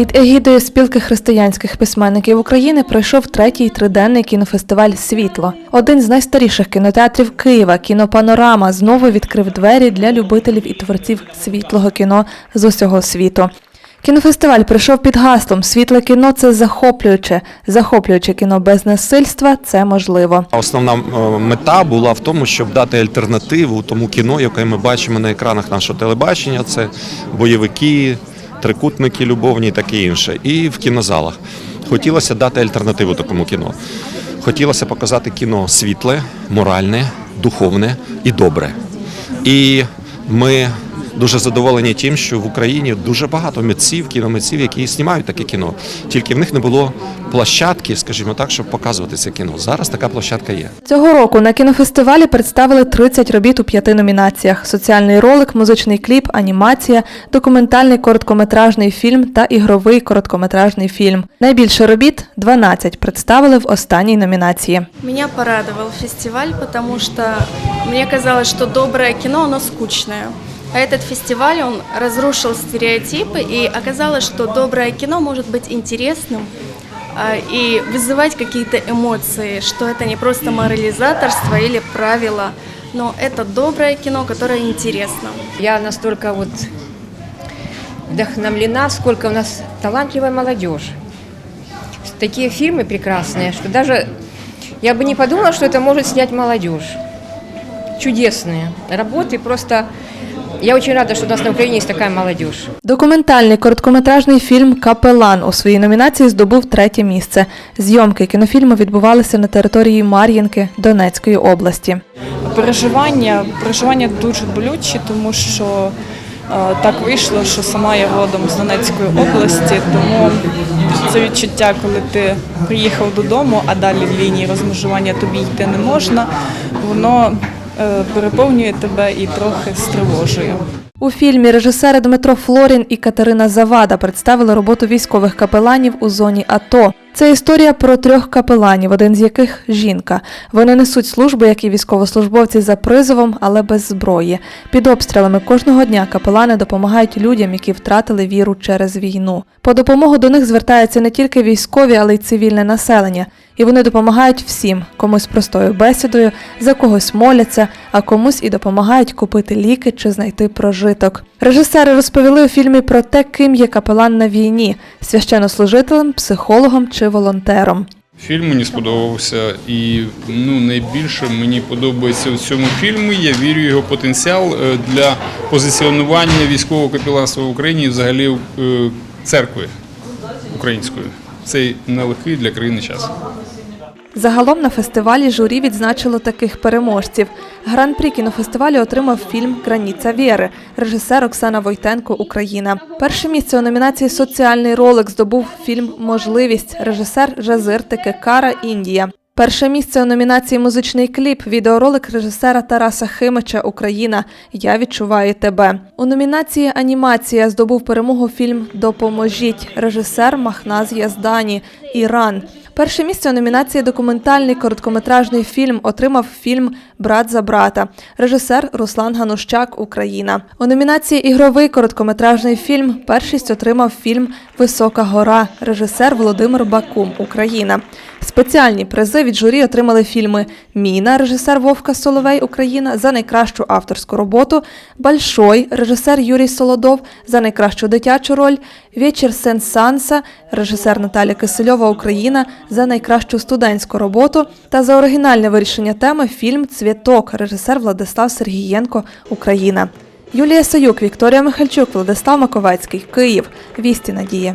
Під егідою спілки християнських письменників України пройшов третій триденний кінофестиваль Світло. Один з найстаріших кінотеатрів Києва, кінопанорама, знову відкрив двері для любителів і творців світлого кіно з усього світу. Кінофестиваль прийшов під гаслом Світле кіно це захоплююче. Захоплююче кіно без насильства це можливо. Основна е, мета була в тому, щоб дати альтернативу тому кіно, яке ми бачимо на екранах нашого телебачення. Це бойовики, трикутники любовні таке інше. І в кінозалах. Хотілося дати альтернативу такому кіно. Хотілося показати кіно світле, моральне, духовне і добре. І ми дуже задоволені тим, що в Україні дуже багато митців, кіномитців, які знімають таке кіно. Тільки в них не було площадки, скажімо так, щоб показувати це кіно. Зараз така площадка є. Цього року на кінофестивалі представили 30 робіт у п'яти номінаціях: соціальний ролик, музичний кліп, анімація, документальний короткометражний фільм та ігровий короткометражний фільм. Найбільше робіт 12 представили в останній номінації. Меня порадовал фестиваль, потому что мне казалось, что доброе кино, оно скучное. А этот фестиваль, он разрушил стереотипы, и оказалось, что доброе кино может быть интересным а, и вызывать какие-то эмоции, что это не просто морализаторство или правило, но это доброе кино, которое интересно. Я настолько вот вдохновлена, сколько у нас талантливая молодежь. Такие фильмы прекрасные, что даже я бы не подумала, что это может снять молодежь. Чудесные работы, просто я очень рада, что у нас на Украине есть такая молодежь. Документальний короткометражний фільм Капелан у своїй номінації здобув третє місце. Зйомки кінофільму відбувалися на території Мар'їнки Донецької області. переживання, переживання дуже болючі, тому що е, так вийшло, що сама я родом з Донецької області, тому це відчуття, коли ти приїхав додому, а далі в лінії розмежування тобі йти не можна, воно переповнює тебе і трохи стривожує. У фільмі режисери Дмитро Флорін і Катерина Завада представили роботу військових капеланів у зоні АТО. Це історія про трьох капеланів, один з яких жінка. Вони несуть службу, як і військовослужбовці за призовом, але без зброї. Під обстрілами кожного дня капелани допомагають людям, які втратили віру через війну. По допомогу до них звертаються не тільки військові, але й цивільне населення. І вони допомагають всім, комусь простою бесідою, за когось моляться, а комусь і допомагають купити ліки чи знайти прожиток. Режисери розповіли у фільмі про те, ким є капелан на війні священнослужителем, психологом чи волонтером. Фільм мені сподобався, і ну найбільше мені подобається у цьому фільмі. Я вірю його потенціал е, для позиціонування військового капіланства в Україні і взагалі е, церкви української. Цей нелегкий для країни час. Загалом на фестивалі журі відзначило таких переможців. Гран-прі кінофестивалю отримав фільм Граніця віри, режисер Оксана Войтенко Україна. Перше місце у номінації Соціальний ролик здобув фільм Можливість, режисер Жазир Текекара Індія. Перше місце у номінації Музичний кліп, відеоролик режисера Тараса Химича Україна. Я відчуваю тебе. У номінації Анімація здобув перемогу фільм Допоможіть, режисер Махназ Яздані, Іран. Перше місце у номінації Документальний короткометражний фільм отримав фільм Брат за брата, режисер Руслан Ганущак Україна. У номінації Ігровий короткометражний фільм першість отримав фільм Висока гора, режисер Володимир Бакум Україна. Спеціальні призи від журі отримали фільми Міна, режисер Вовка Соловей Україна за найкращу авторську роботу, Большой, режисер Юрій Солодов за найкращу дитячу роль, Вечір Сен Санса, режисер Наталя Кисельова Україна за найкращу студентську роботу та за оригінальне вирішення теми фільм Цвіток, режисер Владислав Сергієнко Україна. Юлія Саюк, Вікторія Михальчук, Владислав Маковецький, Київ. Вісті Надії.